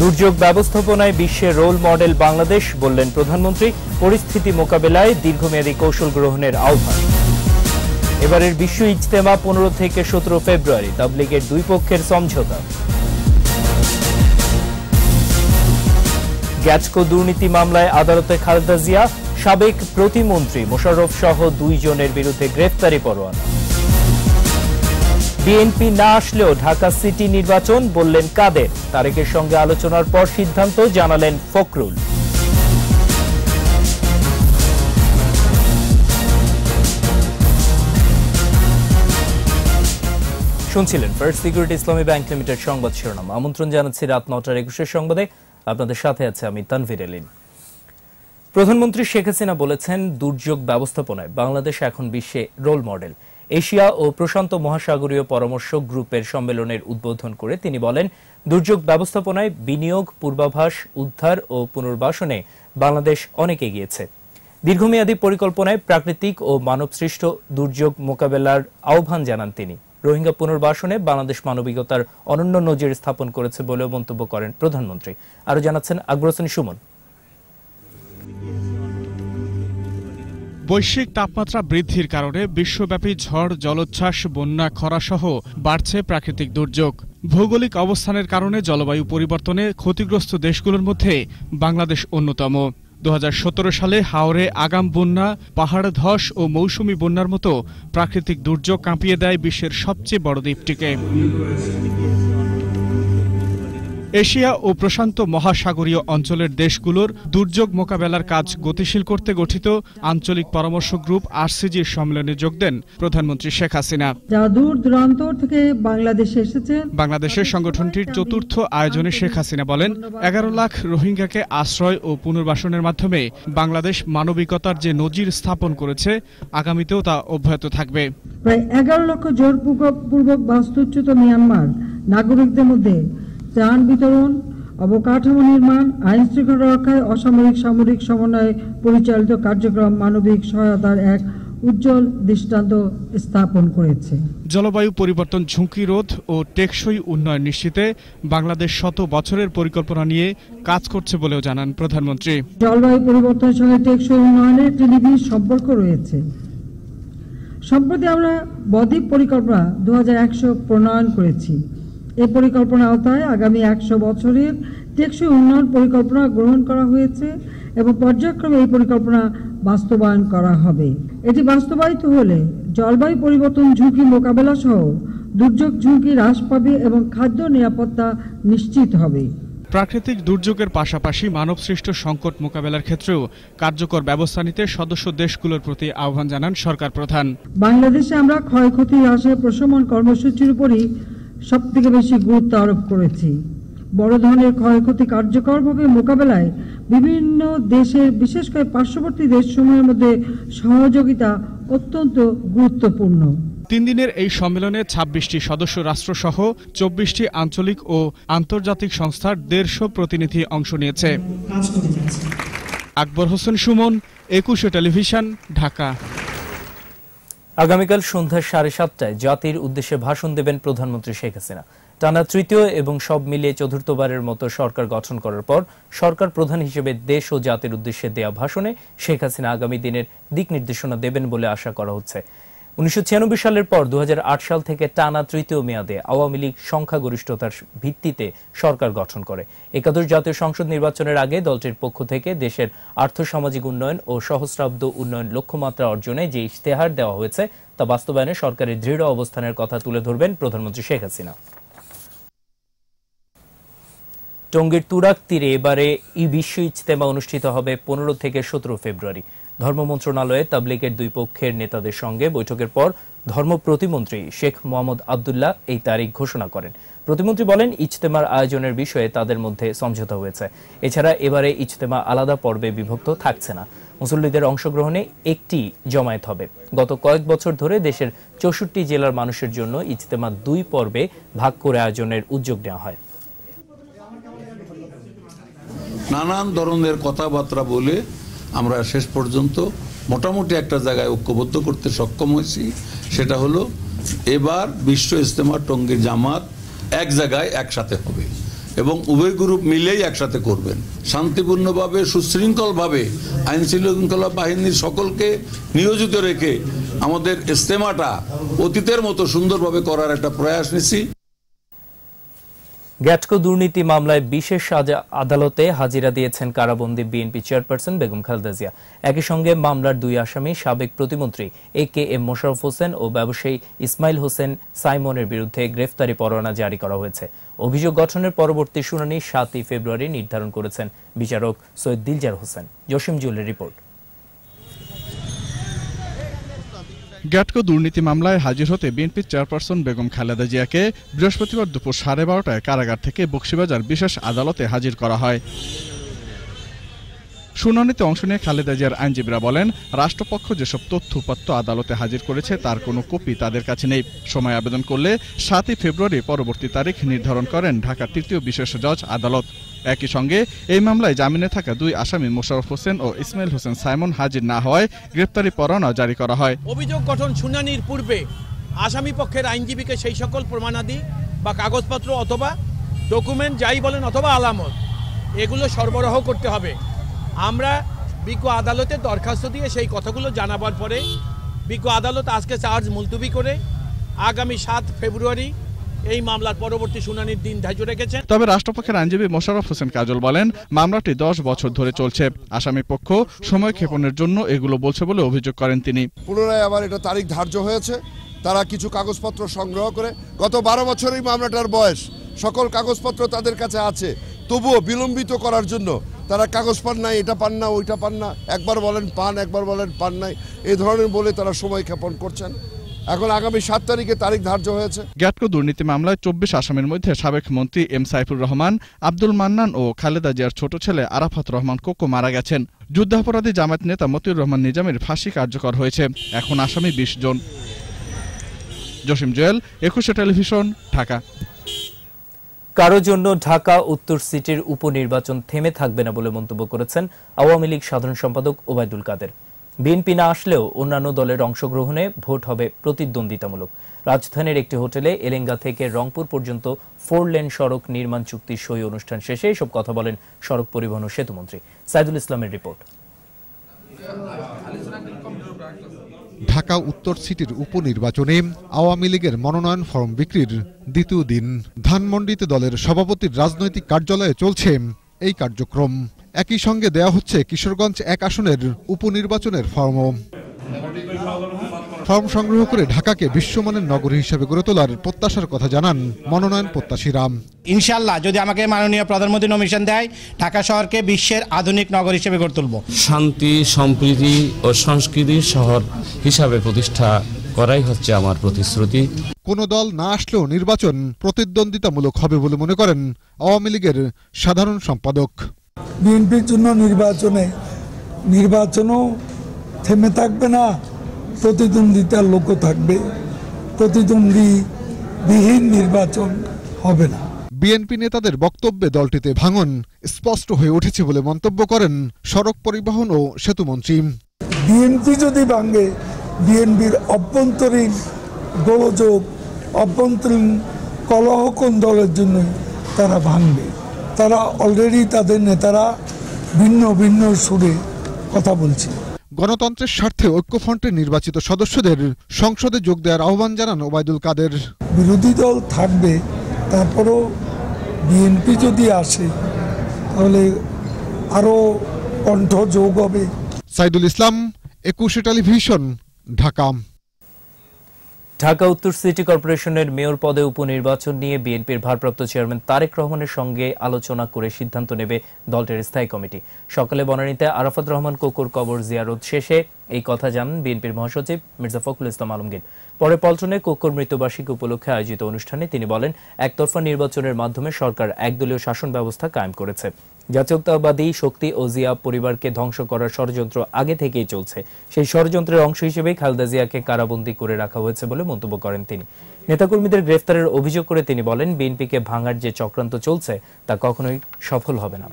দুর্যোগ ব্যবস্থাপনায় বিশ্বের রোল মডেল বাংলাদেশ বললেন প্রধানমন্ত্রী। পরিস্থিতি মোকাবেলায় দীর্ঘমেয়াদী কৌশল গ্রহণের আহ্বান। এবারের বিশ্ব ইজতেমা পনেরো থেকে সতেরো ফেব্রুয়ারি, তাবলিগের দুই পক্ষের সমঝোতা। গ্যাচকো দুর্নীতি মামলায় আদালতে খালেদা জিয়া, সাবেক প্রতিমন্ত্রী মোশাররফ সহ দুইজনের বিরুদ্ধে গ্রেফতারি পরোয়ানা। বিএনপি না আসলেও ঢাকা সিটি নির্বাচন, বললেন কাদের। তারেকের সঙ্গে আলোচনার পর সিদ্ধান্ত জানালেন ফখরুল। শুনছিলেন first security Islami bank limited সংবাদ শিরোনাম। আমন্ত্রণ জানাচ্ছি রাত নটার একুশের সংবাদে। আপনাদের সাথে আছে আমি তানভীর এলিন। প্রধানমন্ত্রী শেখ হাসিনা বলেছেন, দুর্যোগ ব্যবস্থাপনায় বাংলাদেশ এখন বিশ্বে রোল মডেল এশিয়া ও প্রশান্ত মহাসাগরীয় পরামর্শ গ্রুপের সম্মেলনের উদ্বোধন করে তিনি বলেন, দুর্যোগ ব্যবস্থাপনায় বিনিয়োগ, পূর্বাভাস, উদ্ধার ও পুনর্বাসনে বাংলাদেশ অনেক এগিয়েছে। দীর্ঘমেয়াদী পরিকল্পনায় প্রাকৃতিক ও মানবসৃষ্ট দুর্যোগ মোকাবেলার আহ্বান জানান তিনি। রোহিঙ্গা পুনর্বাসনে বাংলাদেশ মানবিকতার অনন্য নজির স্থাপন করেছে বলেও মন্তব্য করেন প্রধানমন্ত্রী। আরও জানাচ্ছেন আকবর সুমন। বৈশ্বিক তাপমাত্রা বৃদ্ধির কারণে বিশ্বব্যাপী ঝড়, জলোচ্ছ্বাস, বন্যা, খরাসহ বাড়ছে প্রাকৃতিক দুর্যোগ। ভৌগোলিক অবস্থানের কারণে জলবায়ু পরিবর্তনে ক্ষতিগ্রস্ত দেশগুলোর মধ্যে বাংলাদেশ অন্যতম। দু হাজার সতেরো সালে হাওরে আগাম বন্যা, পাহাড় ধস ও মৌসুমি বন্যার মতো প্রাকৃতিক দুর্যোগ কাঁপিয়ে দেয় বিশ্বের সবচেয়ে বড় দ্বীপটিকে। এশিয়া ও প্রশান্ত মহাসাগরীয় অঞ্চলের দেশগুলোর দুর্যোগ মোকাবেলার কাজ গতিশীল করতে গঠিত আঞ্চলিক পরামর্শ গ্রুপ আরসিজির সম্মেলনে যোগ দেন প্রধানমন্ত্রী শেখ হাসিনা। যারা দূর দূরান্ত থেকে বাংলাদেশে এসেছে বাংলাদেশের সংগঠনটির চতুর্থ আয়োজনে শেখ হাসিনা বলেন এগারো লাখ রোহিঙ্গাকে আশ্রয় ও পুনর্বাসনের মাধ্যমে বাংলাদেশ মানবিকতার যে নজির স্থাপন করেছে আগামীতেও তা অব্যাহত থাকবে। প্রায় এগারো লক্ষ জোরপূর্বক বাস্তুচ্যুত মিয়ানমার নাগরিকদের মধ্যে ত্রাণ বিতরণ অবকাঠামো নির্মাণ আইন শৃঙ্খলা রক্ষায় অসামরিক সামরিক সমন্বয়ে পরিচালিত কার্যক্রম মানবিক সহায়তার এক উজ্জ্বল দৃষ্টান্ত স্থাপন করেছে। জলবায়ু পরিবর্তন ঝুঁকি রোধ ও টেকসই উন্নয়ন নিশ্চিতে বাংলাদেশ শত বছরের পরিকল্পনা নিয়ে কাজ করছে বলেও জানান প্রধানমন্ত্রী। জলবায়ু পরিবর্তনের সঙ্গে টেকসই উন্নয়নের একটি নিবিড় সম্পর্ক রয়েছে। সম্প্রতি আমরা বদ্বীপ পরিকল্পনা দু হাজার একশো প্রণয়ন করেছি। এই পরিকল্পনা আওতায় আগামী একশো বছরের টেকসই উন্নয়ন পরিকল্পনা গ্রহণ করা হয়েছে এবং পর্যায়ক্রমে এই পরিকল্পনা বাস্তবায়ন করা হবে। এটি বাস্তবায়িত হলে জলবায়ু পরিবর্তন ঝুঁকি মোকাবেলা সহ দুর্যোগ ঝুঁকি হ্রাস পাবে এবং খাদ্য নিরাপত্তা নিশ্চিত হবে। প্রাকৃতিক দুর্যোগের পাশাপাশি মানবসৃষ্ট সংকট মোকাবেলার ক্ষেত্রেও কার্যকর ব্যবস্থা নিতে সদস্য দেশগুলোর প্রতি আহ্বান জানান সরকার প্রধান। বাংলাদেশে আমরা ক্ষয়ক্ষতি হ্রাসের প্রশমন কর্মসূচির উপরই সব থেকে বেশি গুরুত্ব আরোপ করেছি। বড় ধরনের ক্ষয়ক্ষতি কার্যকরভাবে মোকাবেলায় বিভিন্ন দেশের বিশেষ করে পার্শ্ববর্তী দেশসমূহের মধ্যে সহযোগিতা অত্যন্ত গুরুত্বপূর্ণ। তিন দিনের এই সম্মেলনে ছাব্বিশটি সদস্য রাষ্ট্রসহ চব্বিশটি আঞ্চলিক ও আন্তর্জাতিক সংস্থার দেড়শো প্রতিনিধি অংশ নিয়েছে। আকবর হোসেন সুমন একুশে টেলিভিশন ঢাকা। আগামীকাল সন্ধ্যা সাড়ে সাতটায় জাতির উদ্দেশ্যে ভাষণ দেবেন প্রধানমন্ত্রী শেখ হাসিনা। টানা তৃতীয় এবং সব মিলিয়ে চতুর্থবারের মতো সরকার গঠন করার পর সরকার প্রধান হিসেবে দেশ ও জাতির উদ্দেশ্যে দেয়া ভাষণে শেখ হাসিনা আগামী দিনের দিক নির্দেশনা দেবেন বলে আশা করা হচ্ছে। উনিশশো সালের পর দু সাল থেকে টানা তৃতীয় মেয়াদে আওয়ামী লীগ সংখ্যাগরিষ্ঠতার ভিত্তিতে সরকার গঠন করে। একাদশ জাতীয় সংসদ নির্বাচনের আগে দলটির পক্ষ থেকে দেশের আর্থসামাজিক উন্নয়ন ও সহস্রাব্দ উন্নয়ন লক্ষ্যমাত্রা অর্জনে যে ইশতেহার দেওয়া হয়েছে, তা বাস্তবায়নে সরকারের দৃঢ় অবস্থানের কথা তুলে ধরবেন প্রধানমন্ত্রী শেখ হাসিনা। টঙ্গীর তুরাক তীরে এবারে ই বিশ্ব ইজতেমা অনুষ্ঠিত হবে পনেরো থেকে সতেরো ফেব্রুয়ারি। ধর্ম মন্ত্রণালয়ে তাবলিগের দুই পক্ষের নেতাদের সঙ্গে বৈঠকের পর ধর্ম প্রতিমন্ত্রী শেখ মোহাম্মদ আবদুল্লাহ এই তারিখ ঘোষণা করেন। প্রতিমন্ত্রী বলেন, ইজতেমার আয়োজনের বিষয়ে তাদের মধ্যে সমঝোতা হয়েছে। এছাড়া এবারে ইজতেমা আলাদা পর্বে বিভক্ত থাকছে না। মুসল্লিদের অংশগ্রহণে একটি জমায়েত হবে। গত কয়েক বছর ধরে দেশের চৌষট্টি জেলার মানুষের জন্য ইজতেমা দুই পর্বে ভাগ করে আয়োজনের উদ্যোগ নেওয়া হয়। নানান ধরনের কথাবার্তা বলে আমরা শেষ পর্যন্ত মোটামুটি একটা জায়গায় ঐক্যবদ্ধ করতে সক্ষম হয়েছি। সেটা হলো, এবার বিশ্ব ইজতেমা টঙ্গীর জামাত এক জায়গায় একসাথে হবে এবং উভয় গ্রুপ মিলেই একসাথে করবেন। শান্তিপূর্ণভাবে, সুশৃঙ্খলভাবে, আইন শৃঙ্খলা বাহিনীর সকলকে নিয়োজিত রেখে আমাদের ইস্তেমাটা অতীতের মতো সুন্দরভাবে করার একটা প্রয়াস নিছি। গ্যাটকো দুর্নীতি মামলায় বিশেষ আদালতে হাজিরা দিয়েছেন কারাবন্দী বিএনপি চেয়ারপারসন বেগম খালেদা জিয়া। একই সঙ্গে মামলার দুই আসামি সাবেক প্রতিমন্ত্রী এ কে এম মোশারফ হোসেন ও ব্যবসায়ী ইসমাইল হোসেন সাইমনের বিরুদ্ধে গ্রেফতারি পরোয়ানা জারি করা হয়েছে। অভিযোগ গঠনের পরবর্তী শুনানি সাতই ফেব্রুয়ারি নির্ধারণ করেছেন বিচারক সৈয়দ দিলজার হোসেন। জসিম জুলের রিপোর্ট। গ্যাটকো দুর্নীতি মামলায় হাজির হতে বিএনপির চেয়ারপারসন বেগম খালেদা জিয়াকে বৃহস্পতিবার দুপুর সাড়ে বারোটায় কারাগার থেকে বক্সিবাজার বিশেষ আদালতে হাজির করা হয়। শুনানিতে অংশ নিয়ে খালেদা জিয়ার আইনজীবীরা বলেন, রাষ্ট্রপক্ষ যেসব তথ্য উপাত্ত আদালতে হাজির করেছে তার কোনো কপি তাদের কাছে নেই। সময় আবেদন করলে সাতই ফেব্রুয়ারি পরবর্তী তারিখ নির্ধারণ করেন ঢাকার তৃতীয় বিশেষ জজ আদালত। একই সঙ্গে এই মামলায় জামিনে থাকা দুই আসামি মোশারফ হোসেন ও ইসমাইল হোসেন সাইমন হাজির না হওয়ায় গ্রেপ্তারি পরোয়ানা জারি করা হয়। অভিযোগ গঠন শুনানির পূর্বে আসামি পক্ষের আইনজীবীকে সেই সকল প্রমাণাদি বা কাগজপত্র অথবা ডকুমেন্ট যাই বলেন অথবা আলামত, এগুলো সরবরাহ করতে হবে। আমরা বিজ্ঞ আদালতে দরখাস্ত দিয়ে সেই কথাগুলো জানাবার পরে বিজ্ঞ আদালত আজকে চার্জ মুলতুবি করে আগামী সাত ফেব্রুয়ারি এই মামলার পরবর্তী শুনানির দিন ধার্য রেখেছেন। তবে রাষ্ট্রপক্ষের আইনজীবী মোশাররফ হোসেন কাজল বলেন মামলাটি দশ বছর ধরে চলছে। আসামি পক্ষ সময় ক্ষেপণের জন্য এগুলো বলছে বলে অভিযোগ করেন তিনি। পুনরায় আবার এটা তারিখ ধার্য হয়েছে। তারা কিছু কাগজপত্র সংগ্রহ করে গত বারো বছরই মামলাটার বয়স সকল কাগজপত্র তাদের কাছে আছে। তবুও বিলম্বিত করার জন্য তারা কাগজ পান নাই এটা পান না ওইটা পান না একবার বলেন পান একবার বলেন পান নাই এই ধরনের বলে তারা সময় ক্ষেপণ করছেন। এখন আগামী সাত তারিখে তারিখ ধার্য হয়েছে। গ্যাটকো দুর্নীতি মামলায় চব্বিশ আসামির মধ্যে সাবেক মন্ত্রী এম সাইফুর রহমান আব্দুল মান্নান ও খালেদা জিয়ার ছোট ছেলে আরাফাত রহমান কোকো মারা গেছেন। যুদ্ধাপরাধী জামায়াত নেতা মতিউর রহমান নিজামের ফাঁসি কার্যকর হয়েছে। এখন আসামি বিশ জন। জসিম জুয়েল একুশে টেলিভিশন ঢাকা। কারও জন্য ঢাকা উত্তর সিটির উপনির্বাচন থেমে থাকবে না বলে মন্তব্য করেছেন আওয়ামী লীগ সাধারণ সম্পাদক ওবায়দুল কাদের। বিএনপি না আসলেও অন্যান্য দলের অংশগ্রহণে ভোট হবে প্রতিদ্বন্দ্বিতামূলক। রাজধানীর একটি হোটেলে এলেঙ্গা থেকে রংপুর পর্যন্ত ফোর লেন সড়ক নির্মাণ চুক্তি সই অনুষ্ঠান শেষে এসব কথা বলেন সড়ক পরিবহন ও সেতুমন্ত্রী সাইদুল ইসলামের রিপোর্ট। ঢাকা উত্তর সিটির উপনির্বাচনে আওয়ামী লীগের মনোনয়ন ফর্ম বিক্রির দ্বিতীয় দিন। ধানমন্ডিতে দলের সভাপতির রাজনৈতিক কার্যালয়ে চলছে এই কার্যক্রম। একই সঙ্গে দেয়া হচ্ছে কিশোরগঞ্জ এক আসনের উপনির্বাচনের ফর্মও। ফর্ম সংগ্রহ করে ঢাকাকে বিশ্বমানের নগরী হিসেবে গড়ে তোলার প্রত্যাশার কথা জানান মনোনয়ন প্রত্যাশী রাম। ইনশাল্লাহ যদি আমাকে মাননীয় প্রধানমন্ত্রী নমিশন দেয় ঢাকা শহরকে বিশ্বের আধুনিক নগর হিসেবে গড়ে তুলব। শান্তি সম্প্রীতি ও সংস্কৃতির শহর হিসাবে প্রতিষ্ঠা করাই হচ্ছে আমার প্রতিশ্রুতি। কোনো দল না আসলেও নির্বাচন প্রতিদ্বন্দ্বিতামূলক হবে বলে মনে করেন আওয়ামী লীগের সাধারণ সম্পাদক। বিএনপির জন্য নির্বাচনে নির্বাচনও থেমে থাকবে না প্রতিদ্বন্দ্বিতার লোকও থাকবে প্রতিদ্বন্দ্বীবিহীন নির্বাচন হবে না। বিএনপি নেতাদের বক্তব্যে দলটিতে ভাঙন স্পষ্ট হয়ে উঠেছে বলে মন্তব্য করেন সড়ক পরিবহন ও সেতুমন্ত্রী বিএনপি যদি ভাঙে বিএনপির অভ্যন্তরীণ গোলযোগ অভ্যন্তরীণ কলহ কোন দলের জন্য তারা ভাঙবে। তারা অলরেডি তাদের নেতারা ভিন্ন ভিন্ন সুরে কথা বলছে। গণতন্ত্রের স্বার্থে ঐক্যফ্রন্টের নির্বাচিত সদস্যদের সংসদে যোগ দেওয়ার আহ্বান জানান ওবায়দুল কাদের। বিরোধী দল থাকবে তারপরও বিএনপি যদি আসে তাহলে আরও কণ্ঠ যোগ হবে। সাইদুল ইসলাম একুশে টেলিভিশন ঢাকা। ঢাকা উত্তর সিটি কর্পোরেশনের মেয়র পদে উপনির্বাচন নিয়ে বিএনপির ভারপ্রাপ্ত চেয়ারম্যান তারেক রহমানের সঙ্গে আলোচনা করে সিদ্ধান্ত নেবে দলটির স্থায়ী কমিটি। সকালে বনানীতে আরাফাত রহমান কোকুর কবর জিয়ারত শেষে এই কথা জানান বিএনপির মহাসচিব মির্জা ফখরুল ইসলাম আলমগীর। পরে পল্টনে কোকুর মৃত্যুবার্ষিকী উপলক্ষে আয়োজিত অনুষ্ঠানে তিনি বলেন, একতরফা নির্বাচনের মাধ্যমে সরকার একদলীয় শাসন ব্যবস্থা কায়েম করেছে। জাতীয়তাবাদী শক্তি ও জিয়া পরিবারকে ধ্বংস করার ষড়যন্ত্র আগে থেকেই চলছে। সেই ষড়যন্ত্রের অংশ হিসেবেই খালেদা জিয়াকে কারাবন্দী করে রাখা হয়েছে বলে মন্তব্য করেন তিনি। নেতাকর্মীদের গ্রেফতারের অভিযোগ করে তিনি বলেন, বিএনপিকে ভাঙার যে চক্রান্ত চলছে, তা কখনোই সফল হবে না।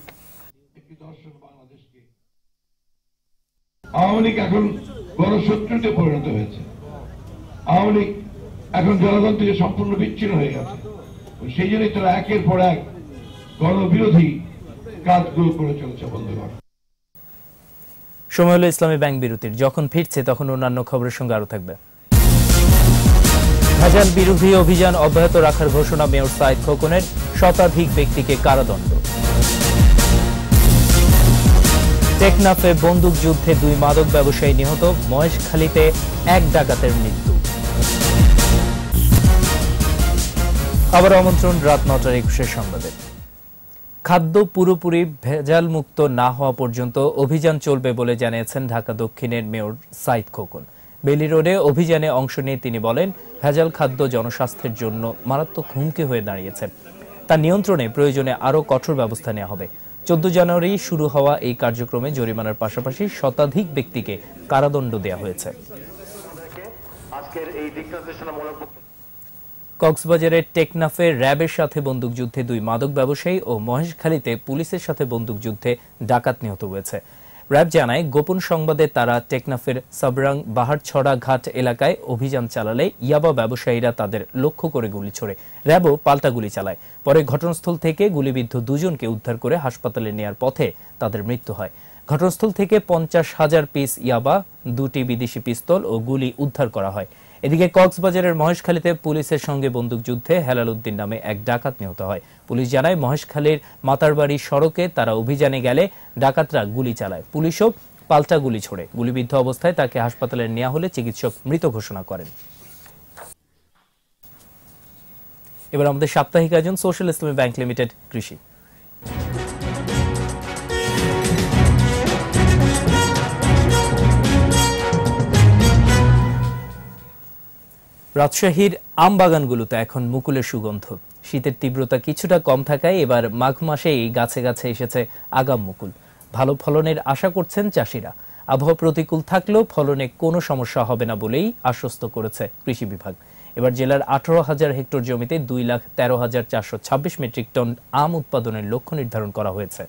আওয়ামী লীগ এখন বড় শত্রুতে পরিণত হয়েছে। আওয়ামী লীগ এখন জনগণ থেকে সম্পূর্ণ বিচ্ছিন্ন হয়ে গেছে। সেই জন্যই তারা একের পর এক গণবিরোধী কাজগুলো করে চলছে, বন্ধুগণ। সময় হলো ইসলামী ব্যাংক বিরতির। যখন ফিরছে, তখন অন্যান্য খবরের সঙ্গে আরও থাকবে। ভেজাল বিরোধী অভিযান অব্যাহত রাখার ঘোষণা মেয়র সাইদ খোকনের শতাধিক ব্যক্তিকে কারাদণ্ড। টেকনাফে বন্দুক যুদ্ধে দুই মাদক ব্যবসায়ী নিহত, মহেশখালীতে এক ডাকাতের মৃত্যু। আবার আমন্ত্রণ রাত নটার একুশের সংবাদে। খাদ্য পুরোপুরি ভেজাল মুক্ত না হওয়া পর্যন্ত অভিযান চলবে বলে জানিয়েছেন ঢাকা দক্ষিণের মেয়র সাইদ খোকন। বেলি রোডে অভিযানে অংশ নিয়ে তিনি বলেন, ভেজাল খাদ্য জনস্বাস্থ্যের জন্য মারাত্মক হুমকি হয়ে দাঁড়িয়েছে। তা নিয়ন্ত্রণে প্রয়োজনে আরও কঠোর ব্যবস্থা নেওয়া হবে। চোদ্দ জানুয়ারি শুরু হওয়া এই কার্যক্রমে জরিমানার পাশাপাশি শতাধিক ব্যক্তিকে কারাদণ্ড দেওয়া হয়েছে। কক্সবাজারের টেকনাফে র্যাবের সাথে বন্দুকযুদ্ধে দুই মাদক ব্যবসায়ী ও মহেশখালীতে পুলিশের সাথে বন্দুকযুদ্ধে ডাকাত নিহত হয়েছে। র্যাব জানায়, গোপন সংবাদে তারা টেকনাফের সাবরাং বাহারছড়া ঘাট এলাকায় অভিযান চালালে ইয়াবা ব্যবসায়ীরা তাদের লক্ষ্য করে গুলি ছোড়ে। র্যাবও পাল্টা গুলি চালায়। পরে ঘটনাস্থল থেকে গুলিবিদ্ধ দুজনকে উদ্ধার করে হাসপাতালে নেয়ার পথে তাদের মৃত্যু হয়। ঘটনাস্থল থেকে পঞ্চাশ হাজার পিস ইয়াবা, দুটি বিদেশি পিস্তল ও গুলি উদ্ধার করা হয়। এদিকে কক্সবাজারের মহেশখালীতে পুলিশের সঙ্গে বন্দুকযুদ্ধে হেলাল উদ্দিন নামে এক ডাকাত নিহত হয়। পুলিশ জানায়, মহেশখালীর মাতারবাড়ি সড়কে তারা অভিযানে গেলে ডাকাতরা গুলি চালায়। পুলিশও পাল্টা গুলি ছোড়ে। গুলিবিদ্ধ অবস্থায় তাকে হাসপাতালে নেওয়া হলে চিকিৎসক মৃত ঘোষণা করেন। এবার আমাদের সাপ্তাহিক আয়োজন, সোশ্যাল ইসলামী ব্যাংক লিমিটেড, কৃষি। রাজশাহীর আম বাগানগুলোতে এখন মুকুলের সুগন্ধ। শীতের তীব্রতা কিছুটা কম থাকায় এবার মাঘ মাসেই গাছে গাছে এসেছে আগাম মুকুল। ভালো ফলনের আশা করছেন চাষিরা। আবহাওয়া প্রতিকূল থাকলেও ফলনে কোনো সমস্যা হবে না বলেই আশ্বস্ত করেছে কৃষি বিভাগ। এবার জেলার আঠারো হাজার হেক্টর জমিতে দুই লাখ তেরো হাজার চারশো ছাব্বিশ মেট্রিক টন আম উৎপাদনের লক্ষ্য নির্ধারণ করা হয়েছে।